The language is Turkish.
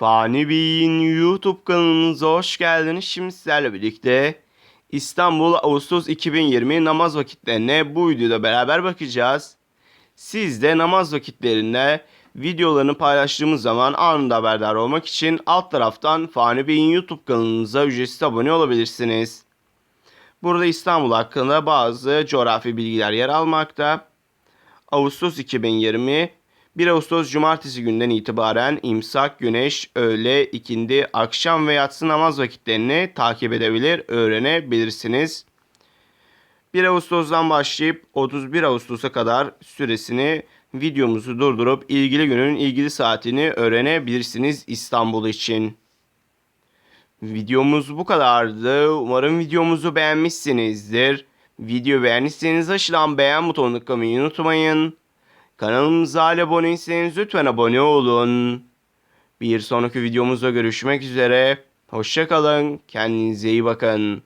Fani Bey'in YouTube kanalımıza hoş geldiniz. Şimdi sizlerle birlikte İstanbul Ağustos 2020 namaz vakitlerine bu videoda beraber bakacağız. Siz de namaz vakitlerinde videolarını paylaştığımız zaman anında haberdar olmak için alt taraftan Fani Bey'in YouTube kanalımıza ücretsiz abone olabilirsiniz. Burada İstanbul hakkında bazı coğrafi bilgiler yer almakta. Ağustos 2020 1 Ağustos Cumartesi günden itibaren imsak, güneş, öğle, ikindi, akşam ve yatsı namaz vakitlerini takip edebilir, öğrenebilirsiniz. 1 Ağustos'dan başlayıp 31 Ağustos'a kadar süresini videomuzu durdurup ilgili günün ilgili saatini öğrenebilirsiniz İstanbul için. Videomuz bu kadardı. Umarım videomuzu beğenmişsinizdir. Video beğendiyseniz aşağıdan beğen butonuna tıklamayı unutmayın. Kanalımıza hala abone değilseniz lütfen abone olun. Bir sonraki videomuzda görüşmek üzere. Hoşçakalın. Kendinize iyi bakın.